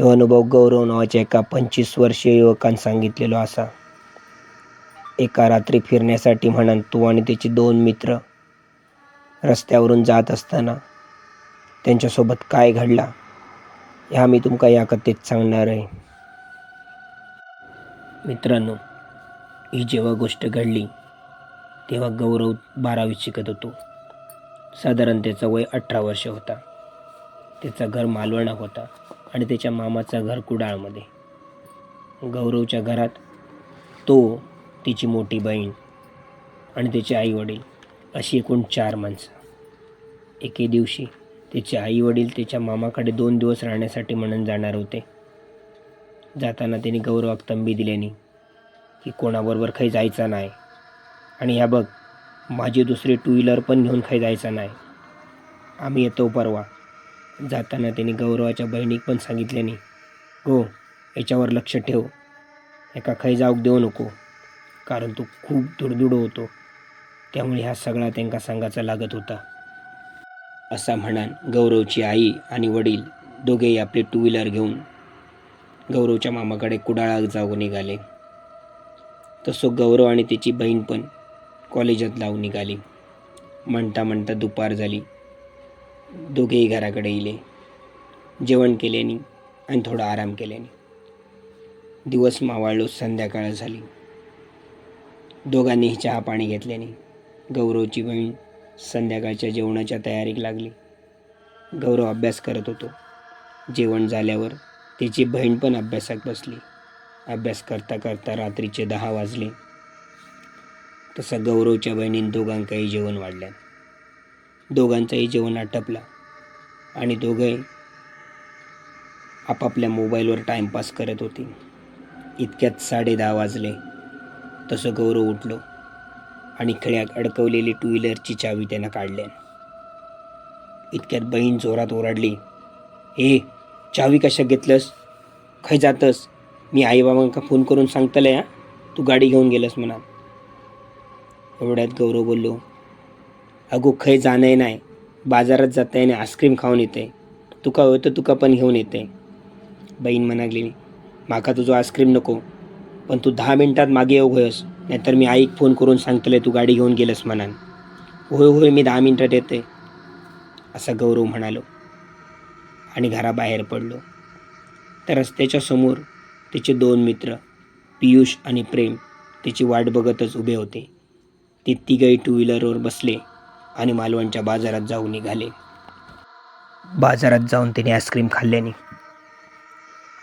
ह्यो अनुभव गौरव नावाच्या एका पंचवीस वर्षीय युवकान सांगितलेलो असा. एका रात्री फिरण्यासाठी म्हणान तो आणि त्याचे दोन मित्र रस्त्यावरून जात असताना त्यांच्यासोबत काय घडला? ह्या मी तुमका या कथेत सांगणार आहे. मित्रांनो ही जेव्हा गोष्ट घडली तेव्हा गौरव बारावीत शिकत होतो. साधारण त्याचं वय अठरा वर्ष होता. त्याचं घर मालवणा होता. आणि त्याच्या मामाचं घर कुडाळमध्ये. गौरवच्या घरात तो तिची मोठी बहीण आणि त्याचे आईवडील अशी एकूण चार माणसं. एके दिवशी त्याचे आईवडील त्याच्या मामाकडे दोन दिवस राहण्यासाठी म्हणून जाणार होते. जाताना त्यांनी गौरवाक तंबी दिल्यानी की कोणाबरोबर काही जायचं नाही. आणि ह्या बघ माझी दुसरी टू व्हीलर पण घेऊन काही जायचं नाही. आम्ही येतो परवा. जाताना त्याने गौरवाच्या बहिणीक पण सांगितल्याने गो याच्यावर लक्ष ठेव. एका खाई जाऊक देऊ नको कारण तो खूप दुडदुड होतो. त्यामुळे हा सगळा त्यांका सांगायचा लागत होता. असा म्हणान गौरवची आई आणि वडील दोघेही आपले टू व्हीलर घेऊन गौरवच्या मामाकडे कुडाळात जाऊ निघाले. तसो गौरव आणि त्याची बहीण पण कॉलेजात लावून निघाली. म्हणता म्हणता दुपार झाली. दोघेही घराकडे येले जेवण केल्याने आणि थोडा आराम केल्याने. दिवस मावाळलो संध्याकाळ झाली. दोघांनीही चहा पाणी घेतल्याने गौरवची बहीण संध्याकाळच्या जेवणाच्या तयारीक लागली. गौरव अभ्यास करत होतो. जेवण झाल्यावर त्याची बहीण पण अभ्यासात बसली. अभ्यास करता करता रात्रीचे दहा वाजले. तसं गौरवच्या बहिणीने दोघांकाही जेवण वाढल्यान दोघांचाही जेवण आटपला. आणि दोघंही आपापल्या मोबाईलवर टाईमपास करत होते. इतक्यात साडे दहा वाजले. तसं गौरव उठलो आणि खळ्यात अडकवलेली टू व्हीलरची चावी त्यानं काढल्या इतक्यात बहीण जोरात ओरडली ए चावी कशा घेतलंस? खय जातस? मी आईबाबांका फोन करून सांगतलं या तू गाडी घेऊन गेलंस म्हणा. एवढ्यात गौरव बोललो अगो खय जाणं नाही. बाजारात जाता येणे आईस्क्रीम खाऊन येते तुका होतं तुका पण घेऊन येते बहीण म्हणाली माका तुझं आईस्क्रीम नको पण तू दहा मिनटात मागे येऊ होयस नाहीतर मी आईक फोन करून सांगतले तू गाडी घेऊन गेलंस म्हणान. होय होय मी दहा मिनटात येते असा गौरव म्हणालो आणि घराबाहेर पडलो. तर रस्त्याच्या समोर तिचे दोन मित्र पियुष आणि प्रेम तिची वाट बघतच उभे होते. ते तिघही टू व्हीलरवर बसले. आणि मालवणच्या बाजारात जाऊन निघाले. बाजारात जाऊन त्याने आईस्क्रीम खाल्ल्याने.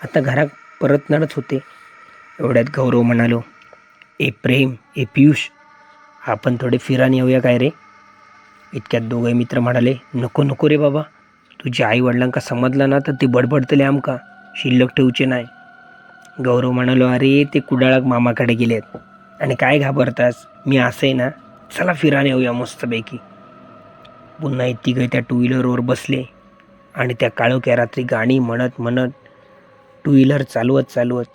आता घरात परतणारच होते. एवढ्यात गौरव म्हणालो ए प्रेम ए पियुष आपण थोडे फिरान येऊया काय रे? इतक्यात दोघे मित्र म्हणाले नको नको रे बाबा. तुझ्या आईवडिलांका समजला ना तर ते बडबडतले आमका. शिल्लक ठेवचे नाही. गौरव म्हणालो अरे ते कुडाळाक मामाकडे गेलेत. आणि काय घाबरतास? मी असं आहे ना. चला फिराने येऊया मस्तपैकी. पुन्हा तिघं त्या टू व्हीलरवर बसले. आणि त्या काळोख्या रात्री गाणी म्हणत म्हणत टू व्हीलर चालवत चालवत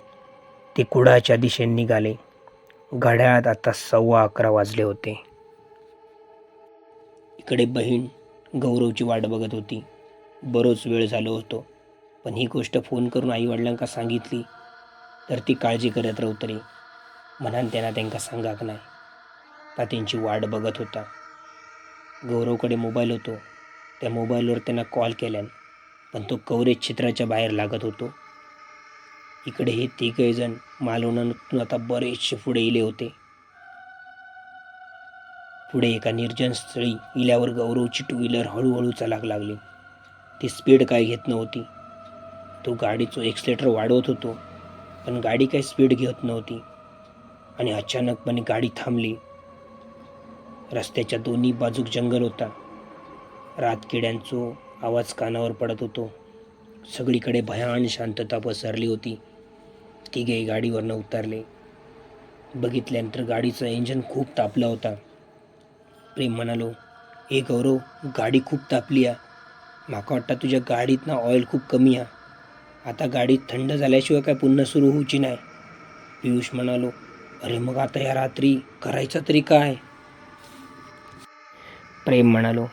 ते कुडाच्या दिशेने निघाले. घड्याळात आता सव्वा अकरा वाजले होते. इकडे बहीण गौरवची वाट बघत होती. बरोच वेळ झालो होतो. पण ही गोष्ट फोन करून आईवडिलांका सांगितली तर ती काळजी करत राहतरी म्हणान त्यांना त्यांका सांगाक नाही. ता त्यांची वाट बघत होता. गौरवकडे मोबाईल होतो. त्या मोबाईलवर त्यांना कॉल केल्यान पण तो कवरेज क्षेत्राच्या बाहेर लागत होतो. इकडे हे तिघही जण मालवणातून आता बरेचसे पुढे इले होते. पुढे एका निर्जन स्थळी इल्यावर गौरवची टू व्हीलर हळूहळू चालाक लागली. ती स्पीड काय घेत नव्हती. तो गाडीचं एक्सलेटर वाढवत होतो पण गाडी काही स्पीड घेत नव्हती. आणि अचानकपणे गाडी थांबली. रस्त्याच्या दोन्ही बाजूक जंगल होता. रातकिड्यांचो आवाज कानावर पडत होतो. सगळीकडे भयान शांतता पसरली होती. तिघे गाडीवरनं उतरले. बघितल्यानंतर गाडीचं इंजन खूप तापलं होता. प्रेम म्हणालो ए गौरव गाडी खूप तापली आ. माका वाटतं तुझ्या गाडीत ना ऑइल खूप कमी आ. आता गाडी थंड झाल्याशिवाय काय पुन्हा सुरू होऊची नाही. पियुष म्हणालो अरे मग आता या रात्री करायचं तरी काय? प्रेम म्हणालो.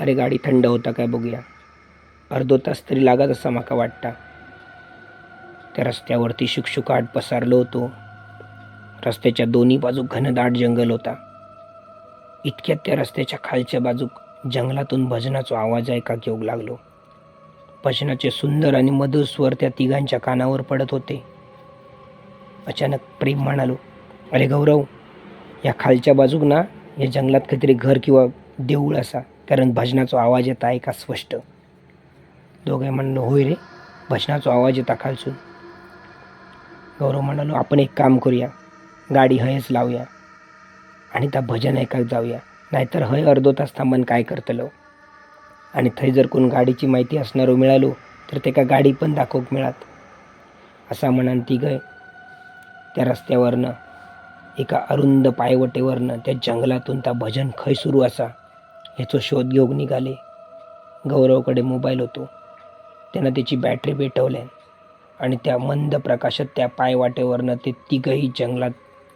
अरे गाडी थंड होता काय बघूया. अर्धो तास तरी लागत असा माका वाटता. त्या रस्त्यावरती शुकशुकाट पसारलो होतो. रस्त्याच्या दोन्ही बाजू घनदाट जंगल होता. इतक्यात त्या रस्त्याच्या खालच्या बाजूक जंगलातून भजनाचा आवाज ऐका घेऊ लागलो. भजनाचे सुंदर आणि मधुर स्वर त्या तिघांच्या कानावर पडत होते. अचानक प्रेम म्हणालो अरे गौरव या खालच्या बाजूक ना या जंगलात काहीतरी घर किंवा देऊळ असा कारण भजनाचा आवाज येता आहे का स्पष्ट? दोघे म्हणलो होय रे. भजनाचा आवाज येता खालसून. गौरव म्हणालो आपण एक काम करूया. गाडी हयच लावूया. आणि त्या भजन ऐकायला जाऊया. नाहीतर हय अर्धो तास थांबन काय करतलो. आणि थंय जर कोण गाडीची माहिती असणारो मिळालो तर ते का गाडी पण दाखवूक मिळात. असा म्हणान ती गय त्या रस्त्यावरनं एका अरुंद पायवटेवरनं त्या जंगलातून त्या भजन खय सुरू असा ह्याचो शोध घेऊन निघाले. गौरवकडे मोबाईल होतो. त्यानं त्याची बॅटरी पेटवल्या आणि त्या मंद प्रकाशात त्या पायवाटेवरनं ते तिघही जंगलात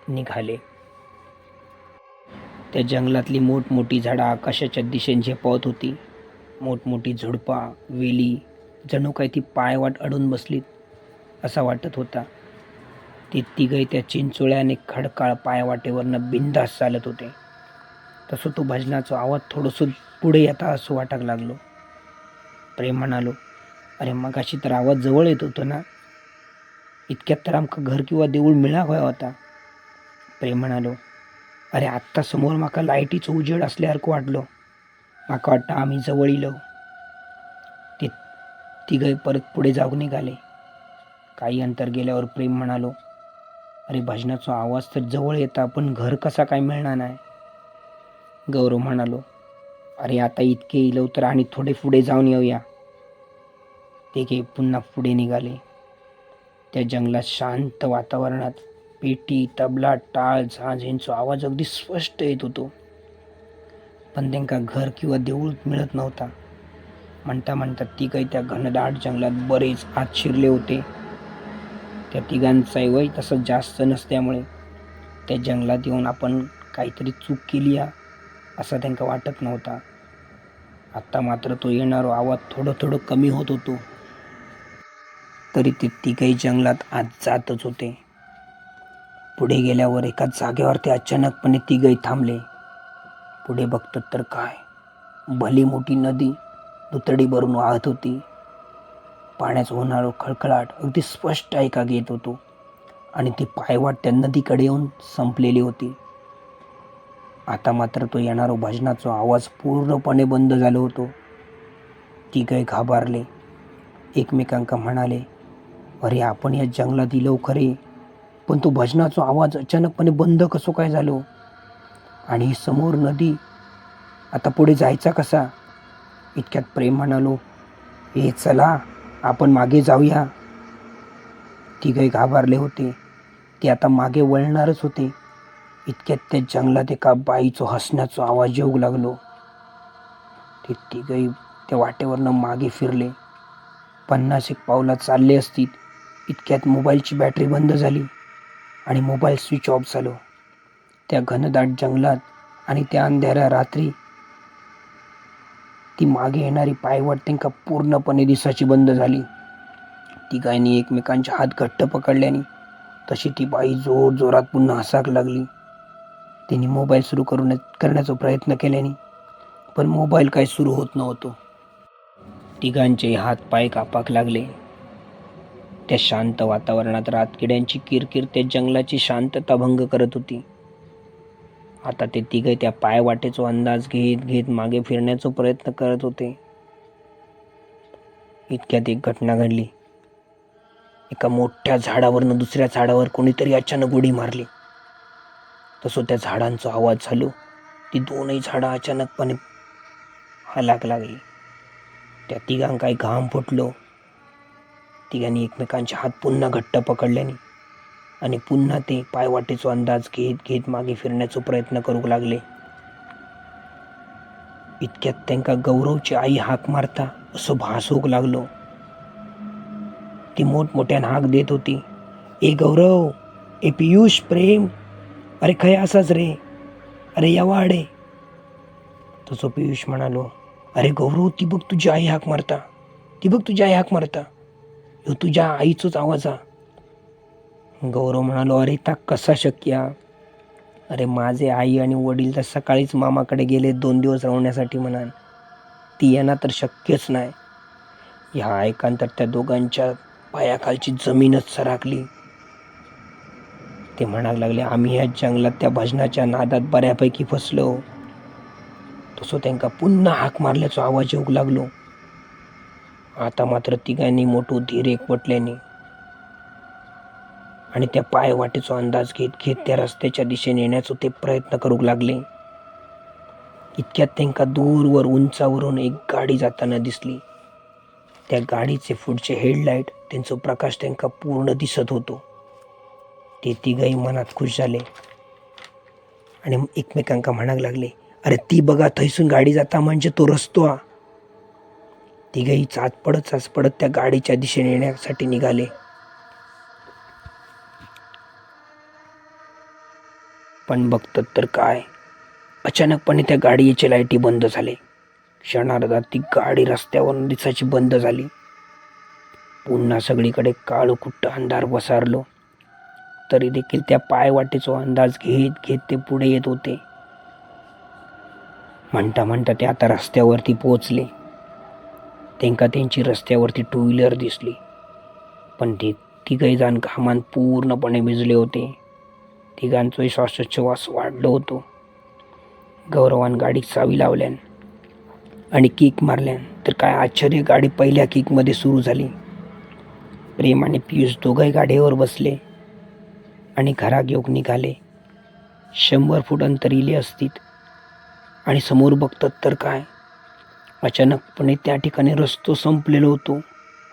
निघाले. त्या जंगलातली मोठमोठी झाडं आकाशाच्या दिशेने झेपावत होती. मोठमोठी झुडपा वेली जणू काही ती पायवाट अडून बसलीत असा वाटत होता. ते तिघही त्या चिंचोळ्याने खडकाळ पायवाटेवरनं बिंदास चालत होते. तसं तो भजनाचा आवाज थोडंसं पुढे येता असं वाटायला लागलो. प्रेम म्हणालो अरे मगाशी तर आवाज जवळ येत होतो ना. इतक्यात तर आमका घर किंवा देऊळ मिळा होया होता. प्रेम म्हणालो अरे आत्ता समोर माका लायटीचं उजेड असल्यासारखं वाटलो. माका वाटतं आम्ही जवळ इलो. ते तिघही परत पुढे जाऊन निघाले. काही अंतर गेल्यावर प्रेम म्हणालो अरे भजनाचा आवाज तर जवळ येता पण घर कसा काय मिळणार नाही? गौरव म्हणालो अरे आता इतके इलो तर आणि थोडे पुढे जाऊन येऊया. ते काही पुन्हा पुढे निघाले. त्या जंगलात शांत वातावरणात पेटी तबला टाळ झाज यांचा आवाज अगदी स्पष्ट येत होतो. पण त्यांका घर किंवा देऊळ मिळत नव्हता. म्हणता म्हणता ती काही त्या घनदाट जंगलात बरेच आत शिरले होते. त्या तिघांचाही वय तसं जास्त नसल्यामुळे त्या जंगलात येऊन आपण काहीतरी चूक केली आहे असं त्यांना वाटत नव्हता. आत्ता मात्र तो येणारो आवाज थोडं थोडं कमी होत होतो. तरी ते तिघही जंगलात आज जातच होते. पुढे गेल्यावर एका जागेवर ते अचानकपणे तिघही थांबले. पुढे बघतात तर काय? भली मोठी नदी दुतडी भरून वाहत होती. पाण्याचा होणारो खळखळाट अगदी स्पष्ट ऐका येत होतो. आणि ती पायवाट त्या नदीकडे येऊन संपलेली होती. आता मात्र तो येणारा भजनाचा आवाज पूर्णपणे बंद झालो होतो. तिघे घाबरले. एकमेकांका म्हणाले अरे आपण या जंगलात येलो खरे पण तो भजनाचा आवाज अचानकपणे बंद कसो काय झालो? आणि समोर नदी आता पुढे जायचा कसा? इतक्यात प्रेम म्हणालो हे चला आपण मागे जाऊया. तिघे घाबरले होते. ते आता मागे वळणारच होते. इतक्यात त्या जंगलात एका बाईचं हसण्याचा आवाज येऊ लागलो. ते तिघही त्या वाटेवरनं मागे फिरले. पन्नास एक पावला चालले असतील. इतक्यात मोबाईलची बॅटरी बंद झाली आणि मोबाईल स्विच ऑफ झालो. त्या घनदाट जंगलात आणि त्या अंधाऱ्या रात्री ती मागे येणारी पायवाट त्यांका पूर्णपणे दिसाची बंद झाली. तिघांनी एकमेकांचे हात घट्ट पकडल्याने तशी ती बाई जोर जोरात पुन्हा हसाक लागली. तिने मोबाईल सुरू करून करण्याचा प्रयत्न केल्याने पण मोबाईल काय सुरू होत नव्हतो. तिघांचे हात पाय कापाक लागले. त्या शांत वातावरणात रातकिड्यांची किरकिर त्या जंगलाची शांतता भंग करत होती. आता ते तिघे त्या पायवाटेचा अंदाज घेत घेत मागे फिरण्याचा प्रयत्न करत होते. इतक्यात एक घटना घडली. एका मोठ्या झाडावरनं दुसऱ्या झाडावर कोणीतरी अचानक उडी मारली. तसं त्या झाडांचा आवाज झालो. ती दोनही झाडं अचानकपणे हलाक लागली. त्या तिघांकाही घाम फुटलो. तिघांनी एकमेकांचे हात पुन्हा घट्ट पकडल्याने आणि पुन्हा ते पायवाटेचो अंदाज घेत घेत मागे फिरण्याचो प्रयत्न करूक लागले. इतक्यात त्यांका गौरवची आई हाक मारता असं भासूक लागलो. ती मोठमोठ्यान हाक देत होती ए गौरव ए पियुष प्रेम अरे खय असाच रे अरे या वाडे. तसं पियुष म्हणालो अरे गौरव ती बघ तुझी आई हाक मारता ती बघ तुझी आई हाक मारता ह्यो तुझ्या आईचोच आवाज हा. गौरव म्हणालो अरे ता कसा शक्य? अरे माझे आई आणि वडील तर सकाळीच मामाकडे गेले दोन दिवस राहण्यासाठी म्हणाल ती यांना तर शक्यच नाही. ह्या ऐकांतर त्या दोघांच्या पायाखालची जमीनच सराकली ते म्हणायला लागले आम्ही ह्या जंगलात त्या भजनाच्या नादात बऱ्यापैकी फसलो. तसं त्यांका पुन्हा हाक मारल्याचा आवाज येऊ लागलो. आता मात्र तिघांनी मोठू धीर एकवटल्याने आणि त्या पायवाटेचा अंदाज घेत घेत त्या रस्त्याच्या दिशेने येण्याचा ते प्रयत्न करू लागले. इतक्यात त्यांका दूरवर उंचावरून एक गाडी जाताना दिसली. त्या गाडीचे पुढचे हेडलाईट त्यांचा प्रकाश त्यांका पूर्ण दिसत होतो. ते तिघही मनात खुश झाले. आणि एकमेकांका म्हणाक लागले अरे ती बघा थैसून गाडी जाता म्हणजे तो रस्तो हा तिघही चाच पडत चाच पडत त्या गाडीच्या दिशेने येण्यासाठी निघाले. पण बघतात तर काय. अचानकपणे त्या गाडीचे लाईटी बंद झाले. क्षणार्धात ती गाडी रस्त्यावरून दिसायची बंद झाली. पुन्हा सगळीकडे काळोकुट्ट अंधार पसारलो. तरी देखील त्या पायवाटेचा अंदाज घेत घेत ते पुढे येत होते. म्हणता म्हणता ते आता रस्त्यावरती पोचले त्यांका त्यांची रस्त्यावरती टू व्हीलर दिसली. पण ते तिघही जण घामान पूर्णपणे भिजले होते. तिघांचोही श्वासोच्छवास वाढलो होतो. गौरवान गाडीत चावी लावल्यान आणि किक मारल्यान. तर काय आश्चर्य गाडी पहिल्या किकमध्ये सुरू झाली. प्रेम आणि पियुष दोघंही गाडीवर बसले आणि घरा घेऊन निघाले. शंभर फूट अंतर इले असतील आणि समोर बघतात तर काय? अचानकपणे त्या ठिकाणी रस्तो संपलेलो होतो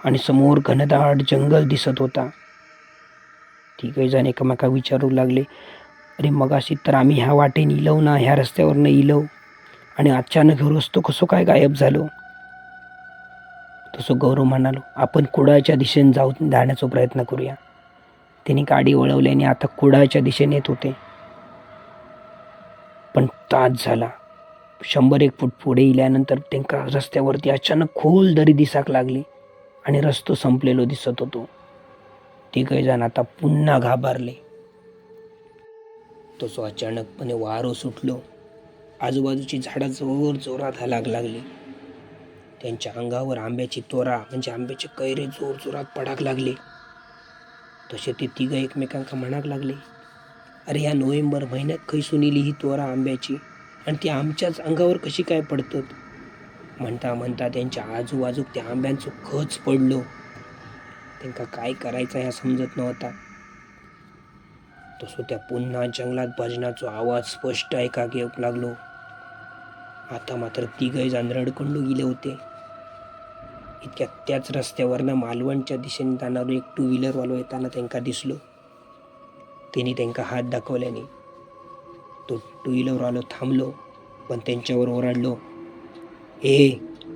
आणि समोर घनदाट जंगल दिसत होता. तिघही जण एकमेका विचारू लागले. अरे मगाशी तर आम्ही ह्या वाटेने इलव ना ह्या रस्त्यावरनं इलव. आणि अचानक रस्तो कसो काय गायब झालो? तसं गौरव म्हणालो आपण कुडाळच्या दिशेने जाऊन जाण्याचा प्रयत्न करूया. त्यांनी गाडी वळवल्याने आता कुडाळच्या दिशेने येत होते. पण तास झाला. शंभर एक फूट पुढे इल्यानंतर त्यांका रस्त्यावरती अचानक खोल दरी दिसाक लागली आणि रस्तो संपलेलो दिसत होतो. तिघेजण आता पुन्हा घाबरले. तसो अचानकपणे वारो सुटलो. आजूबाजूची झाडं जोर जोरात हलाग लागली. त्यांच्या अंगावर आंब्याची तोरा म्हणजे आंब्याचे कैरे जोर जोरात पडाक लागले. तसे ते तिघं एकमेकांका म्हणाक लागले अरे या नोव्हेंबर महिन्यात खैसून इली ही तोरा आंब्याची आणि ती आमच्याच अंगावर कशी काय पडतात? म्हणता म्हणता त्यांच्या आजूबाजूक त्या आंब्यांचं खच पडलो. त्यांका काय करायचं ह्या समजत नव्हता. तसं त्या पुन्हा जंगलात भजनाचा आवाज स्पष्ट ऐका घेऊ लागलो. आता मात्र तिघही जण रडकंडू गेले होते. इतक्यात त्याच रस्त्यावरनं मालवणच्या दिशेने जाणारो एक टू व्हीलरवालो येताना त्यांका दिसलो. त्यांनी त्यांका हात दाखवल्याने तो टू व्हीलरवालो थांबलो पण त्यांच्यावर ओरडलो. ए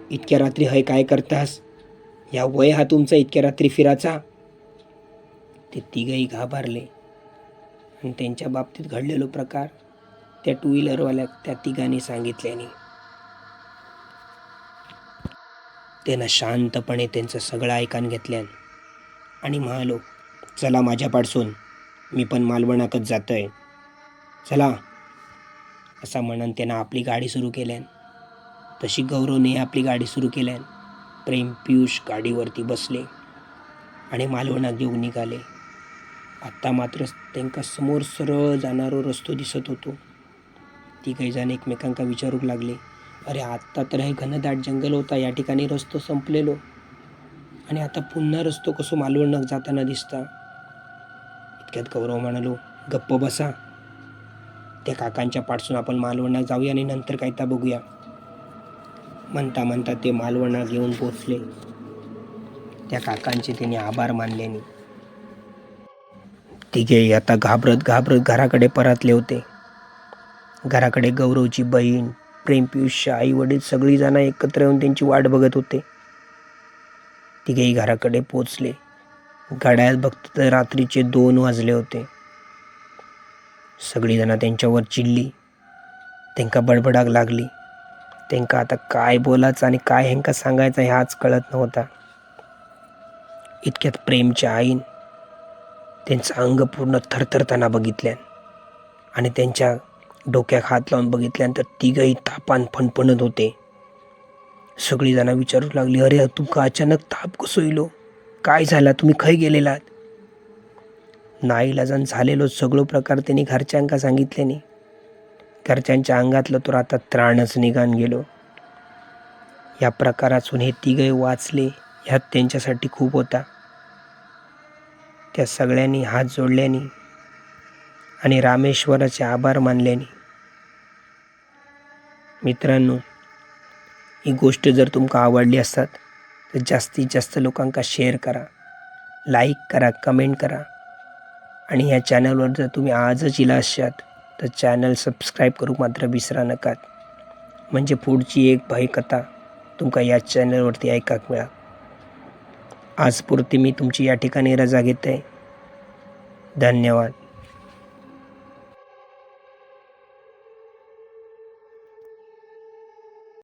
इतक्या रात्री हय काय करतास? या वय हा तुमचा इतक्या रात्री फिराचा? ते तिघही घाबरले. आणि त्यांच्या बाबतीत घडलेलो प्रकार त्या टू व्हीलरवाल्या त्या तिघांनी सांगितल्याने. त्यानं शांतपणे त्यांचं सगळं ऐकान घेतल्यान आणि म्हणालो चला माझ्यापासून मी पण मालवणाकच जातो आहे चला. असा म्हणून त्यांना आपली गाडी सुरू केल्यान. तशी गौरवने आपली गाडी सुरू केल्यान प्रेम पियुष गाडीवरती बसले आणि मालवणात घेऊन निघाले. आत्ता मात्र त्यांका समोर सरळ जाणारो रस्तो दिसत होतो. ती जण एकमेकांका विचारू लागले. अरे आत्ता तर हे घनदाट जंगल होता. या ठिकाणी रस्तो संपलेलो. आणि आता पुन्हा रस्तो कसो मालवणात जाताना दिसता. इतक्यात गौरव म्हणालो गप्प बसा. त्या काकांच्या पाठसून आपण मालवणात जाऊया आणि नंतर कायता बघूया. म्हणता म्हणता ते मालवणात येऊन पोचले. त्या काकांचे त्यांनी आभार मानल्याने. तिघेही आता घाबरत घाबरत घराकडे परतले होते. घराकडे गौरवची बहीण प्रेम पियुषच्या आई वडील सगळी जण एकत्र येऊन त्यांची वाट बघत होते. तिघेही घराकडे पोचले. गाड्यात बघत तर रात्रीचे दोन वाजले होते. सगळी जण त्यांच्यावर चिडली. त्यांका बडबडाक लागली. त्यांका आता काय बोलायचं आणि काय ह्यांका सांगायचं ह्याच आज कळत नव्हता. इतक्यात प्रेमच्या आईन त्यांचं अंग पूर्ण थरथरताना बघितल्यान आणि त्यांच्या डोक्यात हात लावून बघितल्यानंतर तिघही तापान फणफणत होते. सगळी जण विचारू लागली अरे तुमका अचानक ताप कसो येलो काय झाला? तुम्ही खय गेलेलात? नाईलाजान झालेलो सगळं प्रकार त्यांनी घरच्यांका सांगितल्याने घरच्यांच्या अंगातलं तर आता त्राणच निघान गेलो. या प्रकारातून हे तिघे वाचले ह्यात त्यांच्यासाठी खूप होता. त्या सगळ्यांनी हात जोडल्याने आणि रामेश्वराचे आभार मानल्याने. मित्रांनो ही गोष्ट जर तुमका आवडली असतात तर जास्तीत जास्त लोकांका शेअर करा लाईक करा कमेंट करा. आणि ह्या चॅनलवर जर तुम्ही आजच इला असतात तर चॅनल सबस्क्राईब करू मात्र विसरा नकात म्हणजे पुढची एक भाई कथा तुमका या चॅनलवरती ऐकाक मिळा आजपुरती मी तुमची या ठिकाणी रजा घेत आहे धन्यवाद.